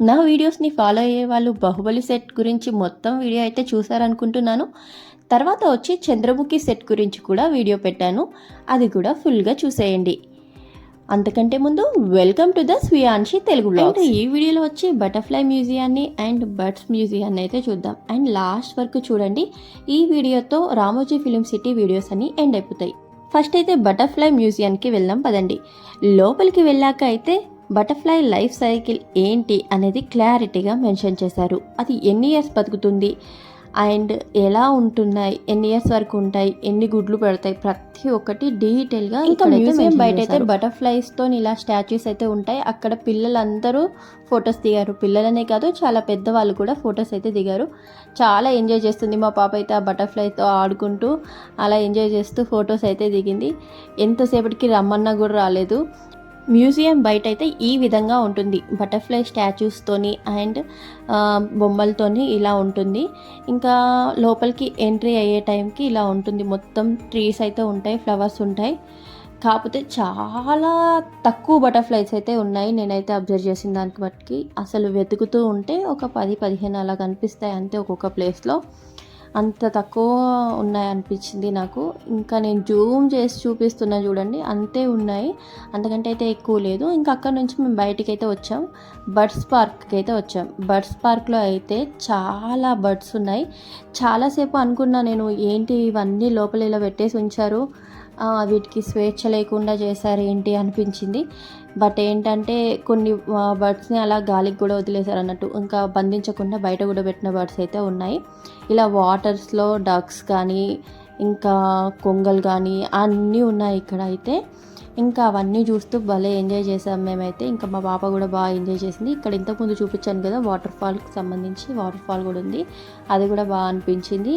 నా వీడియోస్ని ఫాలో అయ్యే వాళ్ళు బాహుబలి సెట్ గురించి మొత్తం వీడియో అయితే చూసారనుకుంటున్నాను తర్వాత వచ్చి చంద్రముఖి సెట్ గురించి కూడా వీడియో పెట్టాను. అది కూడా ఫుల్గా చూసేయండి. అంతకంటే ముందు welcome to the Swiyanshi Telugu blog ఈ వీడియోలో వచ్చి బటర్ఫ్లై మ్యూజియాన్ని అండ్ బర్డ్స్ మ్యూజియాన్ని అయితే చూద్దాం. అండ్ లాస్ట్ వరకు చూడండి. ఈ వీడియోతో రామోజీ ఫిలిం సిటీ వీడియోస్ అన్ని ఎండ్ అయిపోతాయి. ఫస్ట్ అయితే బటర్ఫ్లై మ్యూజియానికి వెళ్దాం పదండి. లోపలికి వెళ్ళాక అయితే బటర్ఫ్లై లైఫ్ సైకిల్ ఏంటి అనేది క్లారిటీగా మెన్షన్ చేశారు. అది ఎన్ని ఇయర్స్ బతుకుతుంది? అండ్ ఎలా ఉంటున్నాయి? ఎన్ని ఇయర్స్ వరకు ఉంటాయి? ఎన్ని గుడ్లు పెడతాయి? ప్రతి ఒక్కటి డీటెయిల్గా ఇంకా మ్యూజియం బయట అయితే బటర్ఫ్లైస్తో ఇలా స్టాచ్యూస్ అయితే ఉంటాయి. అక్కడ పిల్లలందరూ ఫొటోస్ దిగారు. పిల్లలనే కాదు చాలా పెద్దవాళ్ళు కూడా ఫొటోస్ అయితే దిగారు. చాలా ఎంజాయ్ చేస్తుంది మా పాప అయితే ఆ బటర్ఫ్లైతో ఆడుకుంటూ అలా ఎంజాయ్ చేస్తూ ఫొటోస్ అయితే దిగింది. ఎంతసేపటికి రమ్మన్నా కూడా రాలేదు. మ్యూజియం బయట అయితే ఈ విధంగా ఉంటుంది. బటర్ఫ్లై స్టాచ్యూస్తోని అండ్ బొమ్మలతోని ఇలా ఉంటుంది. ఇంకా లోపలికి ఎంట్రీ అయ్యే టైంకి ఇలా ఉంటుంది. మొత్తం ట్రీస్ అయితే ఉంటాయి ఫ్లవర్స్ ఉంటాయి. కాకపోతే చాలా తక్కువ బటర్ఫ్లైస్ అయితే ఉన్నాయి. నేనైతే అబ్జర్వ్ చేసిన దానికి బట్టి. అసలు వెతుకుతూ ఉంటే ఒక పది పదిహేను అలా కనిపిస్తాయి అంతే ఒక్కొక్క ప్లేస్లో. అంత తక్కువ ఉన్నాయి అనిపించింది నాకు. ఇంకా నేను జూమ్ చేసి చూపిస్తున్నా చూడండి అంతే ఉన్నాయి. అంతకంటే అయితే ఎక్కువ లేదు. ఇంకా అక్కడ నుంచి మేము బయటికి అయితే వచ్చాం. బర్డ్స్ పార్క్కి అయితే వచ్చాం. బర్డ్స్ పార్క్లో అయితే చాలా బర్డ్స్ ఉన్నాయి. చాలాసేపు అనుకున్నా నేను ఏంటి ఇవన్నీ లోపల ఇలా పెట్టేసి ఉంచారు. వీటికి స్వేచ్ఛ లేకుండా చేశారు ఏంటి అనిపించింది. బట్ ఏంటంటే కొన్ని బర్డ్స్ని అలా గాలికి కూడా వదిలేశారు అన్నట్టు. ఇంకా బంధించకుండా బయట కూడా పెట్టిన బర్డ్స్ అయితే ఉన్నాయి. ఇలా వాటర్స్లో డక్స్ కానీ ఇంకా కొంగలు కానీ అన్నీ ఉన్నాయి ఇక్కడ అయితే. ఇంకా అవన్నీ చూస్తూ భలే ఎంజాయ్ చేసాం మేమైతే. ఇంకా మా పాప కూడా బాగా ఎంజాయ్ చేసింది. ఇక్కడ ఇంతకుముందు చూపించాను కదా వాటర్ ఫాల్కి సంబంధించి వాటర్ ఫాల్ కూడా ఉంది. అది కూడా బాగా అనిపించింది.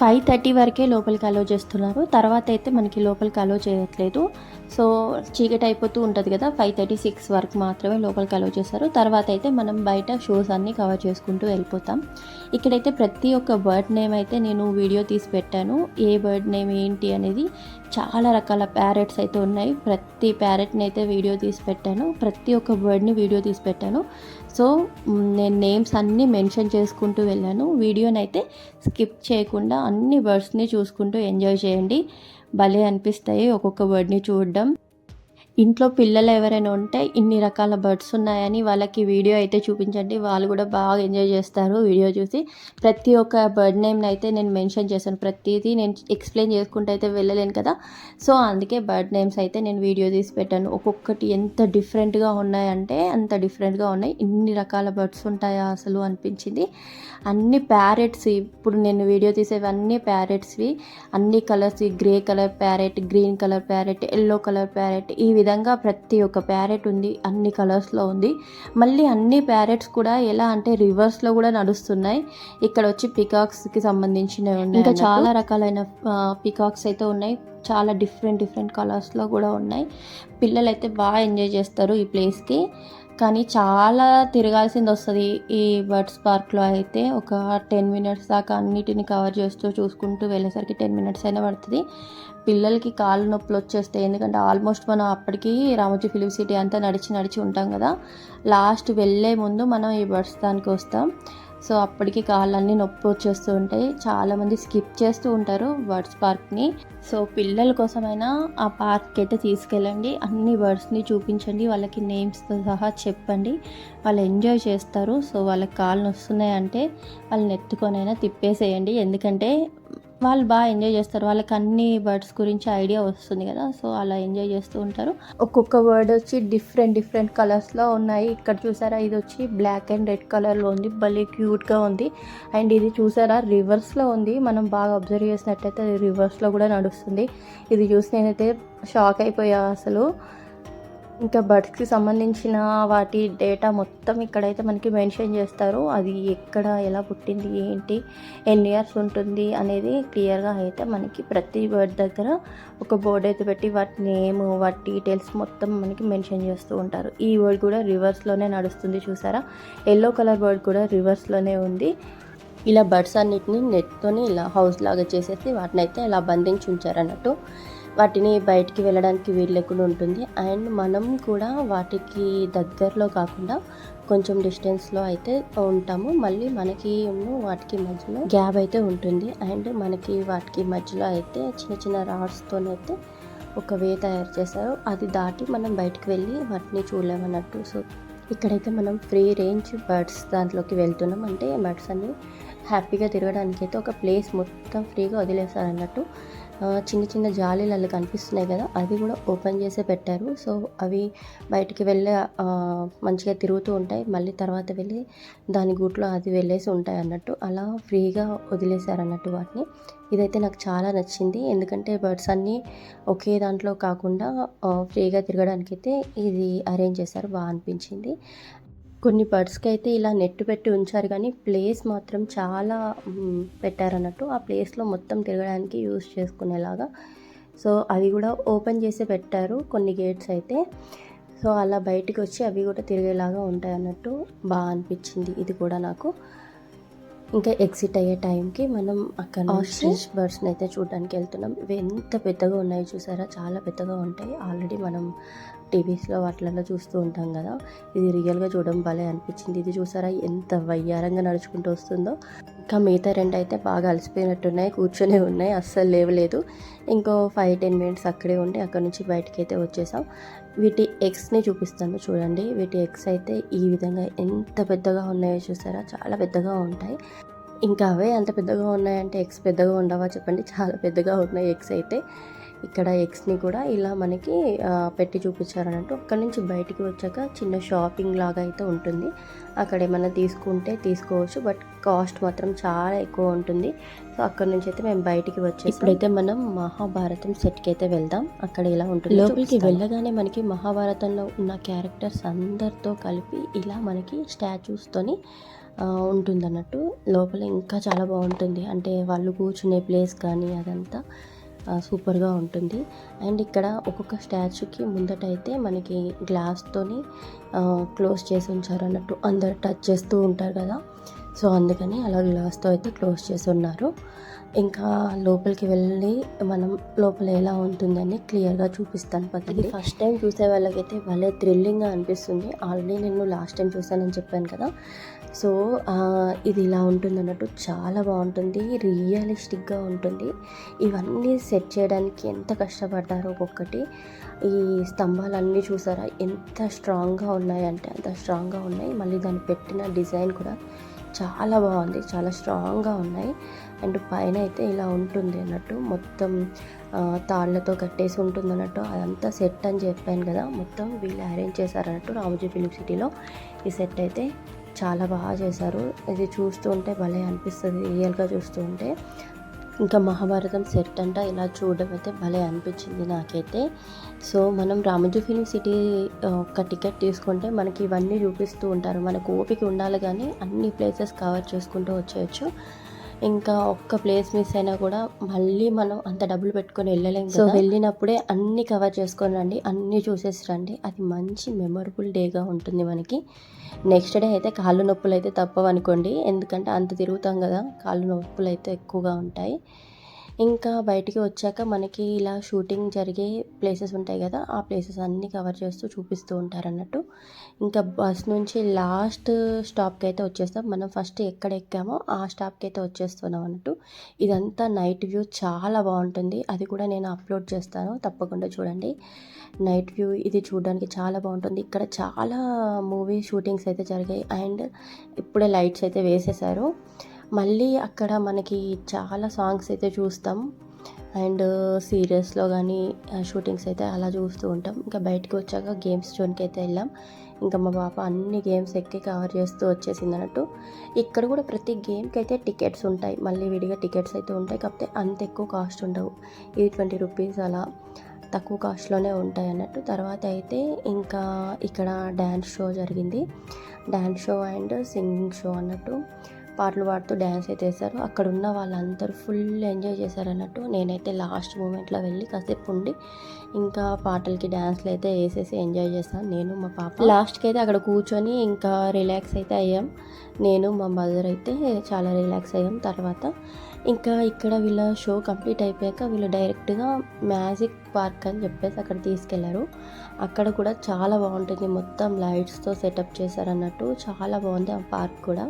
ఫైవ్ థర్టీ వరకే లోపలికి అలో చేస్తున్నారు. తర్వాత అయితే మనకి లోపలికి అలో చేయట్లేదు. సో చీకటి అయిపోతూ ఉంటుంది కదా ఫైవ్ థర్టీ సిక్స్ వరకు మాత్రమే లోపలికి అలో చేస్తారు. తర్వాత అయితే మనం బయట షోస్ అన్నీ కవర్ చేసుకుంటూ వెళ్ళిపోతాం. ఇక్కడైతే ప్రతి ఒక్క బర్డ్ నేమ్ అయితే నేను వీడియో తీసి పెట్టాను. ఏ బర్డ్ నేమ్ ఏంటి అనేది చాలా రకాల ప్యారెట్స్ అయితే ఉన్నాయి. ప్రతి ప్యారెట్ని అయితే వీడియో తీసి పెట్టాను. ప్రతి ఒక్క బర్డ్ని వీడియో తీసి పెట్టాను. సో నేను నేమ్స్ అన్నీ మెన్షన్ చేసుకుంటూ వెళ్ళాను. వీడియోని అయితే స్కిప్ చేయకుండా అన్ని బర్డ్స్ని చూసుకుంటూ ఎంజాయ్ చేయండి. భలే అనిపిస్తాయి ఒక్కొక్క బర్డ్ని చూడడం. ఇంట్లో పిల్లలు ఎవరైనా ఉంటే ఇన్ని రకాల బర్డ్స్ ఉన్నాయని వాళ్ళకి వీడియో అయితే చూపించండి. వాళ్ళు కూడా బాగా ఎంజాయ్ చేస్తారు వీడియో చూసి. ప్రతి ఒక్క బర్డ్ నేమ్ని అయితే నేను మెన్షన్ చేశాను. ప్రతిదీ నేను ఎక్స్ప్లెయిన్ చేసుకుంటూ అయితే వెళ్ళలేను కదా. సో అందుకే బర్డ్ నేమ్స్ అయితే నేను వీడియో తీసి పెట్టాను. ఒక్కొక్కటి ఎంత డిఫరెంట్గా ఉన్నాయంటే అంత డిఫరెంట్గా ఉన్నాయి. ఇన్ని రకాల బర్డ్స్ ఉంటాయా అసలు అనిపించింది. అన్ని ప్యారెట్స్ ఇప్పుడు నేను వీడియో తీసేవన్నీ ప్యారెట్స్వి. అన్ని colours grey colour parrot green colour parrot yellow colour parrot ఈ విధంగా ప్రతి ఒక్క ప్యారెట్ ఉంది అన్ని కలర్స్లో ఉంది. మళ్ళీ అన్ని ప్యారెట్స్ కూడా ఎలా అంటే రివర్స్లో కూడా నడుస్తున్నాయి. ఇక్కడ వచ్చి పికాక్స్కి సంబంధించినవి ఉన్నాయి ఇంకా చాలా రకాలైన పికాక్స్ అయితే ఉన్నాయి. చాలా డిఫరెంట్ డిఫరెంట్ కలర్స్లో కూడా ఉన్నాయి. పిల్లలు అయితే బాగా ఎంజాయ్ చేస్తారు ఈ ప్లేస్కి. కానీ చాలా తిరగాల్సింది వస్తుంది ఈ బర్డ్స్ పార్క్లో అయితే. ఒక టెన్ మినిట్స్ దాకా అన్నిటిని కవర్ చేస్తూ చూసుకుంటూ వెళ్ళేసరికి టెన్ మినిట్స్ అయినా పడుతుంది. పిల్లలకి కాళ్ళు నొప్పులు వచ్చేస్తాయి ఎందుకంటే ఆల్మోస్ట్ మనం అప్పటికి రామోజీ ఫిలిం సిటీ అంతా నడిచి నడిచి ఉంటాం కదా లాస్ట్ వెళ్ళే ముందు మనం ఈ బర్డ్స్ దానికి వస్తాం. సో అప్పటికి కాళ్ళన్నీ నొప్పి వచ్చేస్తూ ఉంటాయి. చాలామంది స్కిప్ చేస్తూ ఉంటారు బర్డ్స్ పార్క్ని. సో పిల్లల కోసమైనా ఆ పార్క్కి అయితే తీసుకెళ్ళండి. అన్ని బర్డ్స్ని చూపించండి. వాళ్ళకి నేమ్స్తో సహా చెప్పండి. వాళ్ళు ఎంజాయ్ చేస్తారు. సో వాళ్ళకి కాళ్ళు వస్తున్నాయంటే వాళ్ళని ఎత్తుకొనైనా తిప్పేసేయండి. ఎందుకంటే వాళ్ళు బాగా ఎంజాయ్ చేస్తారు. వాళ్ళకి అన్ని బర్డ్స్ గురించి ఐడియా వస్తుంది కదా సో అలా ఎంజాయ్ చేస్తూ ఉంటారు. ఒక్కొక్క వర్డ్ వచ్చి డిఫరెంట్ డిఫరెంట్ కలర్స్లో ఉన్నాయి. ఇక్కడ చూసారా ఇది వచ్చి బ్లాక్ అండ్ రెడ్ కలర్లో ఉంది. భలే క్యూట్గా ఉంది. అండ్ ఇది చూసారా రివర్స్లో ఉంది. మనం బాగా అబ్జర్వ్ చేసినట్టయితే అది రివర్స్లో కూడా నడుస్తుంది. ఇది చూసి నేనైతే షాక్ అయిపోయా అసలు. ఇంకా బర్డ్స్కి సంబంధించిన వాటి డేటా మొత్తం ఇక్కడైతే మనకి మెన్షన్ చేస్తారు. అది ఎక్కడ ఎలా పుట్టింది ఏంటి ఎన్ని ఇయర్స్ ఉంటుంది అనేది క్లియర్గా అయితే మనకి ప్రతి బర్డ్ దగ్గర ఒక బోర్డు అయితే పెట్టి వాటి నేమ్ వాటి డీటెయిల్స్ మొత్తం మనకి మెన్షన్ చేస్తూ ఉంటారు. ఈ బర్డ్ కూడా రివర్స్లోనే నడుస్తుంది చూసారా? ఎల్లో కలర్ బర్డ్ కూడా రివర్స్లోనే ఉంది. ఇలా బర్డ్స్ అన్నిటిని నెట్తోని ఇలా హౌస్ లాగా చేసేసి వాటిని అయితే ఇలా బంధించి ఉంచారు అన్నట్టు వాటిని బయటికి వెళ్ళడానికి వీలు లేకుండా ఉంటుంది. అండ్ మనం కూడా వాటికి దగ్గరలో కాకుండా కొంచెం డిస్టెన్స్లో అయితే ఉంటాము. మళ్ళీ మనకి వాటికి మధ్యలో గ్యాప్ అయితే ఉంటుంది. అండ్ మనకి వాటికి మధ్యలో అయితే చిన్న చిన్న రాడ్స్తోనైతే ఒక వే తయారు చేశారు. అది దాటి మనం బయటకు వెళ్ళి వాటిని చూడలేమన్నట్టు. సో ఇక్కడైతే మనం ఫ్రీ రేంజ్ బర్డ్స్ దాంట్లోకి వెళ్తున్నాం. అంటే బర్డ్స్ అన్ని హ్యాపీగా తిరగడానికి అయితే ఒక ప్లేస్ మొత్తం ఫ్రీగా వదిలేస్తారు అన్నట్టు చిన్న చిన్న జాలీలు అలా కనిపిస్తున్నాయి కదా అవి కూడా ఓపెన్ చేసే పెట్టారు. సో అవి బయటికి వెళ్ళే మంచిగా తిరుగుతూ ఉంటాయి. మళ్ళీ తర్వాత వెళ్ళి దాని గూట్లో అది వెళ్ళేసి ఉంటాయి అన్నట్టు. అలా ఫ్రీగా వదిలేశారు అన్నట్టు వాటిని. ఇదైతే నాకు చాలా నచ్చింది. ఎందుకంటే బర్డ్స్ అన్నీ ఒకే దాంట్లో కాకుండా ఫ్రీగా తిరగడానికి అయితే ఇది అరేంజ్ చేశారు. బాగా అనిపించింది. కొన్ని బర్డ్స్కి అయితే ఇలా నెట్ పెట్టి ఉంచారు కానీ ప్లేస్ మాత్రం చాలా పెట్టారన్నట్టు ఆ ప్లేస్లో మొత్తం తిరగడానికి యూస్ చేసుకునేలాగా. సో అవి కూడా ఓపెన్ చేసి పెట్టారు కొన్ని గేట్స్ అయితే. సో అలా బయటికి వచ్చి అవి కూడా తిరిగేలాగా ఉంటాయి అన్నట్టు బాగా అనిపించింది ఇది కూడా నాకు. ఇంకా ఎగ్జిట్ అయ్యే టైంకి మనం అక్కడ ఆస్ట్రిచ్ బర్డ్స్ని అయితే చూడడానికి వెళ్తున్నాం. ఇవి ఎంత పెద్దగా ఉన్నాయో చూసారా? చాలా పెద్దగా ఉంటాయి. ఆల్రెడీ మనం టీవీస్లో వాటిలలో చూస్తూ ఉంటాం కదా. ఇది రియల్గా చూడడం భలే అనిపించింది. ఇది చూసారా? ఎంత వయ్యారంగా నడుచుకుంటూ వస్తుందో. ఇంకా మిగతా రెండు అయితే బాగా అలసిపోయినట్టున్నాయి కూర్చొనే ఉన్నాయి అస్సలు లేవలేదు ఇంకో ఫైవ్ టెన్ మినిట్స్ అక్కడే ఉండి అక్కడ నుంచి బయటకి అయితే వచ్చేసాం. వీటి ఎగ్స్ని చూపిస్తాను చూడండి. వీటి ఎగ్స్ అయితే ఈ విధంగా ఎంత పెద్దగా ఉన్నాయో చూసారా? చాలా పెద్దగా ఉంటాయి. ఇంకా అవే అంత పెద్దగా ఉన్నాయంటే ఎగ్స్ పెద్దగా ఉండవా చెప్పండి? చాలా పెద్దగా ఉన్నాయి ఎగ్స్ అయితే. ఇక్కడ ఎగ్స్ని కూడా ఇలా మనకి పెట్టి చూపించారన్నట్టు అక్కడ నుంచి బయటికి వచ్చాక చిన్న షాపింగ్ లాగా అయితే ఉంటుంది. అక్కడ ఏమైనా తీసుకుంటే తీసుకోవచ్చు బట్ కాస్ట్ మాత్రం చాలా ఎక్కువ ఉంటుంది. సో అక్కడ నుంచి అయితే మేము బయటికి వచ్చి ఇప్పుడైతే మనం మహాభారతం సెట్కి అయితే వెళ్దాం. అక్కడ ఇలా ఉంటుంది. లోపలికి వెళ్ళగానే మనకి మహాభారతంలో ఉన్న క్యారెక్టర్స్ అందరితో కలిపి ఇలా మనకి స్టాచ్యూస్తోని ఉంటుంది అన్నట్టు లోపల ఇంకా చాలా బాగుంటుంది. అంటే వాళ్ళు కూర్చునే ప్లేస్ కానీ అదంతా. సూపర్గా ఉంటుంది. అండ్ ఇక్కడ ఒక్కొక్క స్టాచ్యూకి ముందట అయితే మనకి గ్లాస్తోని క్లోజ్ చేసి ఉంచారు అన్నట్టు అందరు టచ్ చేస్తూ ఉంటారు కదా. సో అందుకని అలా గ్లాస్తో అయితే క్లోజ్ చేసి ఉన్నారు. ఇంకా లోపలికి వెళ్ళి మనం లోపల ఎలా ఉంటుందని క్లియర్గా చూపిస్తాను పదండి. ఫస్ట్ టైం చూసే వాళ్ళకైతే భలే థ్రిల్లింగ్గా అనిపిస్తుంది. ఆల్రెడీ నేను లాస్ట్ టైం చూసానని చెప్పాను కదా. సో ఇది ఇలా ఉంటుంది అన్నట్టు చాలా బాగుంటుంది. రియలిస్టిక్గా ఉంటుంది. ఇవన్నీ సెట్ చేయడానికి ఎంత కష్టపడ్డారో ఒక్కొక్కటి. ఈ స్తంభాలన్నీ చూసారా? ఎంత స్ట్రాంగ్గా ఉన్నాయంటే అంత స్ట్రాంగ్గా ఉన్నాయి. మళ్ళీ దాన్ని పెట్టిన డిజైన్ కూడా చాలా బాగుంది చాలా స్ట్రాంగ్గా ఉన్నాయి. అండ్ పైన అయితే ఇలా ఉంటుంది అన్నట్టు మొత్తం తాళ్ళతో కట్టేసి ఉంటుంది అన్నట్టు. అదంతా సెట్ అని చెప్పాను కదా మొత్తం వీళ్ళు అరేంజ్ చేశారన్నట్టు రామోజీ ఫిలిం సిటీలో. ఈ సెట్ అయితే చాలా బాగా చేశారు. ఇది చూస్తుంటే భలే అనిపిస్తుంది రియల్గా చూస్తూ ఉంటే. ఇంకా మహాభారతం సెట్ అంట ఇలా చూడడం అయితే భలే అనిపించింది నాకైతే. సో మనం రామోజీ ఫిలిం సిటీ ఒక టికెట్ తీసుకుంటే మనకి ఇవన్నీ చూపిస్తూ ఉంటారు. మనకు ఓపిక ఉండాలి కానీ అన్ని ప్లేసెస్ కవర్ చేసుకుంటూ వచ్చేయచ్చు. ఇంకా ఒక్క ప్లేస్ మిస్ అయినా కూడా మళ్ళీ మనం అంత డబ్బులు పెట్టుకొని వెళ్ళలేం సో వెళ్ళినప్పుడే అన్ని కవర్ చేసుకొని రండి అన్నీ చూసేసి రండి. అది మంచి మెమొరబుల్ డేగా ఉంటుంది మనకి. నెక్స్ట్ డే అయితే కాళ్ళు నొప్పులు అయితే తప్పవు అనుకోండి ఎందుకంటే అంత తిరుగుతాం కదా కాళ్ళు నొప్పులు అయితే ఎక్కువగా ఉంటాయి. ఇంకా బయటికి వచ్చాక మనకి ఇలా షూటింగ్ జరిగే ప్లేసెస్ ఉంటాయి కదా ఆ ప్లేసెస్ అన్నీ కవర్ చేస్తూ చూపిస్తూ ఉంటారు అన్నట్టు ఇంకా బస్ నుంచి లాస్ట్ స్టాప్కి అయితే వచ్చేస్తాం. మనం ఫస్ట్ ఎక్కడ ఎక్కామో ఆ స్టాప్కి అయితే వచ్చేస్తున్నాం అన్నట్టు. ఇదంతా నైట్ వ్యూ చాలా బాగుంటుంది. అది కూడా నేను అప్లోడ్ చేస్తాను తప్పకుండా చూడండి. నైట్ వ్యూ ఇది చూడడానికి చాలా బాగుంటుంది. ఇక్కడ చాలా మూవీ షూటింగ్స్ అయితే జరిగాయి. అండ్ ఇప్పుడే లైట్స్ అయితే వేసేసారు. మళ్ళీ అక్కడ మనకి చాలా సాంగ్స్ అయితే చూస్తాం. అండ్ సీరియల్స్లో కానీ షూటింగ్స్ అయితే అలా చూస్తూ ఉంటాం. ఇంకా బయటకు వచ్చాక గేమ్స్ జోన్కి అయితే వెళ్ళాం. ఇంకా మా పాప అన్ని గేమ్స్ ఎక్కి కవర్ చేస్తూ వచ్చేసింది అన్నట్టు. ఇక్కడ కూడా ప్రతి గేమ్కి అయితే టికెట్స్ ఉంటాయి. మళ్ళీ విడిగా టికెట్స్ అయితే ఉంటాయి. కాకపోతే అంత ఎక్కువ కాస్ట్ ఉండవు. ఇది ట్వంటీ రూపీస్ అలా తక్కువ కాస్ట్లోనే ఉంటాయి అన్నట్టు. తర్వాత అయితే ఇంకా ఇక్కడ డ్యాన్స్ షో జరిగింది. Dance show and singing show అన్నట్టు. పాటలు పాడుతూ డ్యాన్స్ అయితే వేశారు అక్కడ ఉన్న వాళ్ళందరూ ఫుల్ ఎంజాయ్ చేశారు అన్నట్టు నేనైతే లాస్ట్ మూమెంట్లో వెళ్ళి కాసేపు ఉండి ఇంకా పాటలకి డ్యాన్స్లు అయితే వేసేసి ఎంజాయ్ చేస్తాను. నేను మా పాప. లాస్ట్కి అయితే అక్కడ కూర్చొని ఇంకా రిలాక్స్ అయితే అయ్యాం. నేను మా మదర్ అయితే చాలా రిలాక్స్ అయ్యాం. తర్వాత ఇంకా ఇక్కడ వీళ్ళ షో కంప్లీట్ అయిపోయాక వీళ్ళు డైరెక్ట్గా మ్యాజిక్ పార్క్ అని చెప్పేసి అక్కడ తీసుకెళ్ళారు. అక్కడ కూడా చాలా బాగుంటుంది. మొత్తం లైట్స్తో సెటప్ చేశారు అన్నట్టు చాలా బాగుంది ఆ పార్క్ కూడా.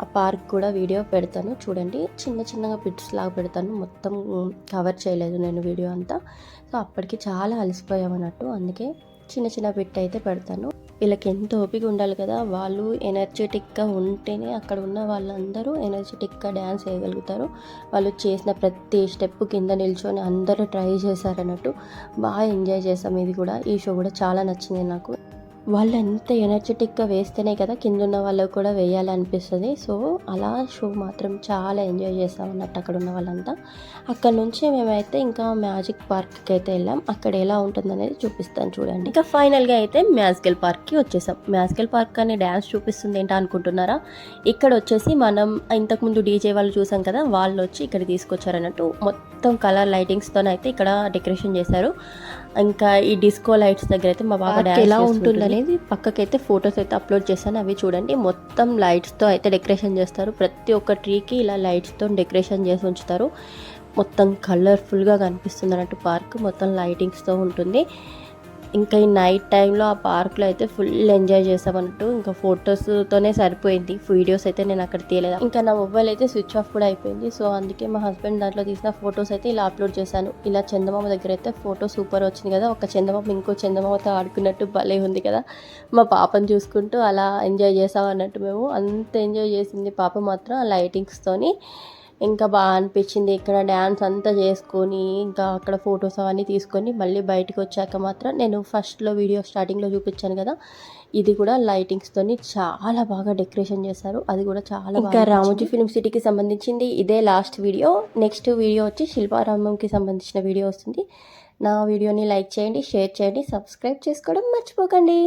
ఆ పార్క్ కూడా వీడియో పెడతాను. చూడండి చిన్న చిన్నగా పిట్స్ లాగా పెడతాను. మొత్తం కవర్ చేయలేదు నేను వీడియో అంతా. సో అప్పటికి చాలా అలసిపోయాం అన్నట్టు అందుకే చిన్న చిన్న పిట్ అయితే పెడతాను. వీళ్ళకి ఎంత ఓపిక ఉండాలి కదా వాళ్ళు ఎనర్జెటిక్గా ఉంటేనే అక్కడ ఉన్న వాళ్ళందరూ ఎనర్జెటిక్గా డ్యాన్స్ వేయగలుగుతారు వాళ్ళు చేసిన ప్రతి స్టెప్ కింద నిల్చొని అందరూ ట్రై చేశారన్నట్టు. బాగా ఎంజాయ్ చేసాం ఇది కూడా. ఈ షో కూడా చాలా నచ్చింది నాకు. వాళ్ళు ఎంత ఎనర్జెటిక్గా వేస్తేనే కదా కింద ఉన్న వాళ్ళకు కూడా వేయాలనిపిస్తుంది. సో అలా షో మాత్రం చాలా ఎంజాయ్ చేస్తాం అన్నట్టు అక్కడ ఉన్న వాళ్ళంతా. అక్కడ నుంచి మేమైతే ఇంకా మ్యాజిక్ పార్క్కి అయితే వెళ్ళాం. అక్కడ ఎలా ఉంటుందనేది చూపిస్తాను చూడండి. ఇంకా ఫైనల్గా అయితే మ్యాజికల్ పార్క్కి వచ్చేసాం. మ్యాజికల్ పార్క్ అని డ్యాన్స్ చూపిస్తుంది ఏంటా అనుకుంటున్నారా? ఇక్కడ వచ్చేసి మనం ఇంతకుముందు డీజే వాళ్ళు చూసాం కదా వాళ్ళు వచ్చి ఇక్కడ తీసుకొచ్చారన్నట్టు. మొత్తం కలర్ లైటింగ్స్తో అయితే ఇక్కడ డెకరేషన్ చేశారు. ఇంకా ఈ డిస్కో లైట్స్ దగ్గర అయితే మా బాబా ఎలా ఉంటుంది అనేది పక్కకైతే ఫొటోస్ అయితే అప్లోడ్ చేశాను అవి చూడండి. మొత్తం లైట్స్తో అయితే డెకరేషన్ చేస్తారు. ప్రతి ఒక్క ట్రీకి ఇలా లైట్స్తో డెకరేషన్ చేసి ఉంచుతారు. మొత్తం కలర్ఫుల్గా కనిపిస్తుంది అన్నట్టు పార్క్ మొత్తం లైటింగ్స్తో ఉంటుంది. ఇంకా ఈ నైట్ టైంలో ఆ పార్క్లో అయితే ఫుల్ ఎంజాయ్ చేసామన్నట్టు ఇంకా ఫొటోస్తోనే సరిపోయింది. వీడియోస్ అయితే నేను అక్కడ తీయలేదు. ఇంకా నా మొబైల్ అయితే స్విచ్ ఆఫ్ కూడా అయిపోయింది. సో అందుకే మా హస్బెండ్ దాంట్లో తీసిన ఫొటోస్ అయితే ఇలా అప్లోడ్ చేశాను. ఇలా చందమామ దగ్గర అయితే ఫోటో సూపర్ వచ్చింది కదా. ఒక చందమామ ఇంకో చందమామతో ఆడుకున్నట్టు భలే ఉంది కదా. మా పాపను చూసుకుంటూ అలా ఎంజాయ్ చేసాం అన్నట్టు మేము. అంత ఎంజాయ్ చేసింది పాప మాత్రం ఆ లైటింగ్స్తోని ఇంకా బాగా అనిపించింది ఇక్కడ డ్యాన్స్ అంతా చేసుకొని ఇంకా అక్కడ ఫొటోస్ అవన్నీ తీసుకొని మళ్ళీ బయటకు వచ్చాక మాత్రం నేను ఫస్ట్లో వీడియో స్టార్టింగ్లో చూపించాను కదా ఇది కూడా లైటింగ్స్తోని చాలా బాగా డెకరేషన్ చేశారు. అది కూడా చాలా ఇంకా రామోజీ ఫిల్మ్ సిటీకి సంబంధించింది ఇదే లాస్ట్ వీడియో నెక్స్ట్ వీడియో వచ్చి శిల్పారామంకి సంబంధించిన వీడియో వస్తుంది. నా వీడియోని లైక్ చేయండి షేర్ చేయండి సబ్స్క్రైబ్ చేసుకోవడం మర్చిపోకండి.